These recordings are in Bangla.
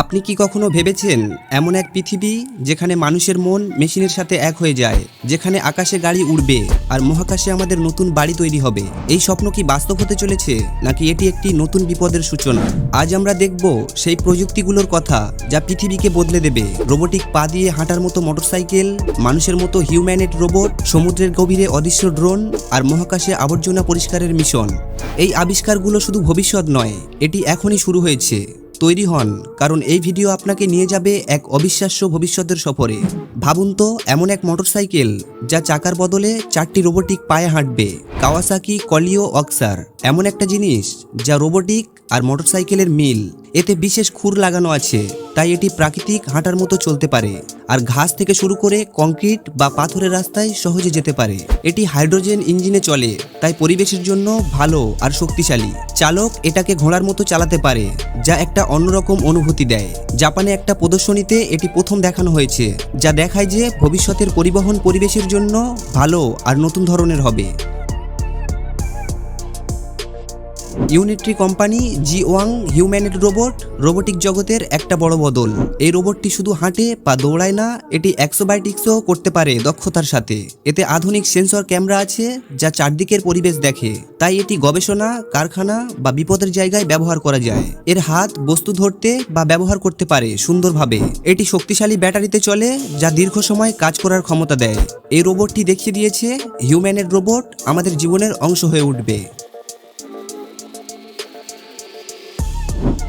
আপনি কি কখনো ভেবেছেন এমন এক পৃথিবী যেখানে মানুষের মন মেশিনের সাথে এক হয়ে যায়, যেখানে আকাশে গাড়ি উড়বে আর মহাকাশে আমাদের নতুন বাড়ি তৈরি হবে? এই স্বপ্ন কি বাস্তব হতে চলেছে, নাকি এটি একটি নতুন বিপদের সূচনা? আজ আমরা দেখব সেই প্রযুক্তিগুলোর কথা যা পৃথিবীকে বদলে দেবে। রোবোটিক পা দিয়ে হাঁটার মতো মোটরসাইকেল, মানুষের মতো হিউম্যানেট রোবট, সমুদ্রের গভীরে অদৃশ্য ড্রোন আর মহাকাশে আবর্জনা পরিষ্কারের মিশন। এই আবিষ্কারগুলো শুধু ভবিষ্যৎ নয়, এটি এখনই শুরু হয়েছে। তৈরি হন, কারণ এই ভিডিও আপনাকে নিয়ে যাবে এক অবিশ্বাস্য ভবিষ্যতের সফরে। ভাবুন তো, এমন এক মোটরসাইকেল যা চাকার বদলে চারটি রোবোটিক পায়ে হাঁটবে। কাওয়াসাকি, কলিও, অক্সার, এমন একটা জিনিস যা রোবোটিক আর মোটরসাইকেলের মিল। এতে বিশেষ খুর লাগানো আছে, তাই এটি প্রাকৃতিক হাঁটার মতো চলতে পারে। আর ঘাস থেকে শুরু করে কংক্রিট বা পাথরের রাস্তায় সহজে যেতে পারে। এটি হাইড্রোজেন ইঞ্জিনে চলে, তাই পরিবেশের জন্য ভালো আর শক্তিশালী। চালক এটাকে ঘোড়ার মতো চালাতে পারে, যা একটা অন্যরকম অনুভূতি দেয়। জাপানে একটা প্রদর্শনীতে এটি প্রথম দেখানো হয়েছে, যা দেখায় যে ভবিষ্যতের পরিবহন পরিবেশের জন্য ভালো আর নতুন ধরনের হবে। Unitree company G one humanoid robot, robotic জগতের একটা বড় বদল। এই রোবটটি শুধু হাঁটে বা দৌড়ায় না, এটি অ্যাক্সোবায়োটিক্সও করতে পারে দক্ষতার সাথে। এতে আধুনিক সেন্সর ক্যামেরা আছে যা চারদিকের পরিবেশ দেখে। তাই এটি গবেষণা, কারখানা বা বিপদের জায়গায় ব্যবহার করা যায়। এর হাত, বস্তু ধরতে বা ব্যবহার করতে পারে সুন্দরভাবে। এটি শক্তিশালী ব্যাটারিতে চলে, যা দীর্ঘ সময় কাজ করার ক্ষমতা দেয়। এই রোবটটি দেখিয়ে দিয়েছে, হিউম্যানের রোবট আমাদের জীবনের অংশ হয়ে উঠবে।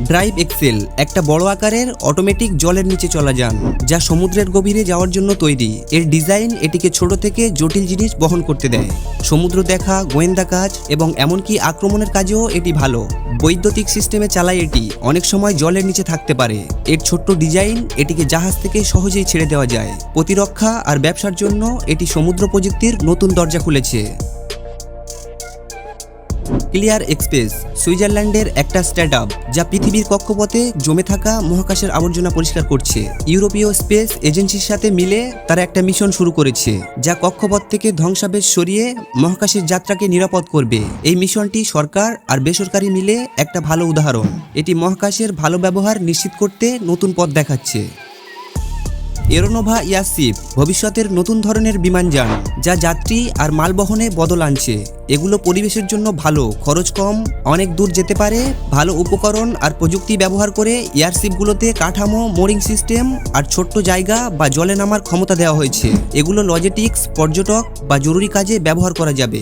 ড্রাইভ এক্সেল, একটা বড় আকারের অটোমেটিক জলের নিচে চলা যান, যা সমুদ্রের গভীরে যাওয়ার জন্য তৈরি। এর ডিজাইন এটিকে ছোট থেকে জটিল জিনিস বহন করতে দেয়। সমুদ্র দেখা, গোয়েন্দা কাজ এবং এমনকি আক্রমণের কাজেও এটি ভালো। বৈদ্যুতিক সিস্টেমে চালায় এটি, অনেক সময় জলের নিচে থাকতে পারে। এর ছোট্ট ডিজাইন এটিকে জাহাজ থেকে সহজেই ছেড়ে দেওয়া যায়। প্রতিরক্ষা আর ব্যবসার জন্য এটি সমুদ্র প্রযুক্তির নতুন দরজা খুলেছে। ক্লিয়ার এক্সপ্রেস, সুইজারল্যান্ডের একটা স্টার্ট যা পৃথিবীর কক্ষপথে জমে থাকা মহাকাশের আবর্জনা পরিষ্কার করছে। ইউরোপীয় স্পেস এজেন্সির সাথে মিলে তারা একটা মিশন শুরু করেছে, যা কক্ষপথ থেকে ধ্বংসাবেশ সরিয়ে মহাকাশের যাত্রাকে নিরাপদ করবে। এই মিশনটি সরকার আর বেসরকারি মিলে একটা ভালো উদাহরণ। এটি মহাকাশের ভালো ব্যবহার নিশ্চিত করতে নতুন পথ দেখাচ্ছে। এরোনোভা ইয়াসিপ ভবিষ্যতের নতুন ধরনের বিমানযান, যা যাত্রী আর মাল বহনে বদল আনছে। এগুলো পরিবেশের জন্য ভালো, খরচ কম, অনেক দূর যেতে পারে, ভালো উপকরণ আর প্রযুক্তি ব্যবহার করে এয়ারশিপগুলোতে কাঠামো মোরিং সিস্টেম আর ছোট্ট জায়গা বা জলে নামার ক্ষমতা দেওয়া হয়েছে। এগুলো লজিস্টিক্স পর্যটক বা জরুরি কাজে ব্যবহার করা যাবে।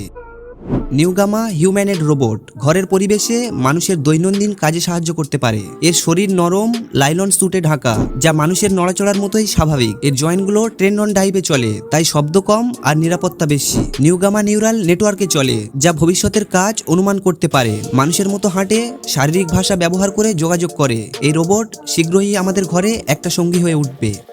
নিউগামা হিউম্যানেড রোবট ঘরের পরিবেশে মানুষের দৈনন্দিন কাজে সাহায্য করতে পারে। এর শরীর নরম, লাইলন স্যুটে ঢাকা, যা মানুষের নড়াচড়ার মতোই স্বাভাবিক। এর জয়েন্টগুলো ট্রেন অন ডাইভে চলে, তাই শব্দ কম আর নিরাপত্তা বেশি। নিউগামা নিউরাল নেটওয়ার্কে চলে, যা ভবিষ্যতের কাজ অনুমান করতে পারে। মানুষের মতো হাঁটে, শারীরিক ভাষা ব্যবহার করে যোগাযোগ করে। এই রোবট শীঘ্রই আমাদের ঘরে একটা সঙ্গী হয়ে উঠবে।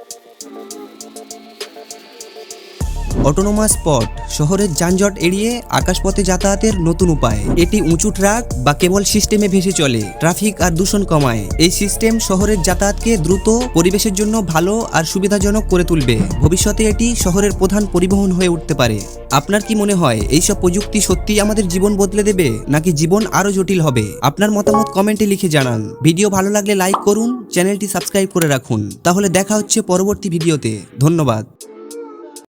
অটোনোমাস স্পট শহরের যানজট এড়িয়ে আকাশপথে যাতায়াতের নতুন উপায়। এটি উঁচু ট্রাক বা কেবল সিস্টেমে ভেসে চলে। ট্রাফিক আর দূষণ কমায়। এই সিস্টেম শহরের যাতায়াতকে দ্রুত, পরিবেশের জন্য ভালো আর সুবিধাজনক করে তুলবে। ভবিষ্যতে এটি শহরের প্রধান পরিবহন হয়ে উঠতে পারে। আপনার কি মনে হয়, এইসব প্রযুক্তি সত্যিই আমাদের জীবন বদলে দেবে, নাকি জীবন আরও জটিল হবে? আপনার মতামত কমেন্টে লিখে জানান। ভিডিও ভালো লাগলে লাইক করুন, চ্যানেলটি সাবস্ক্রাইব করে রাখুন। তাহলে দেখা হচ্ছে পরবর্তী ভিডিওতে। ধন্যবাদ।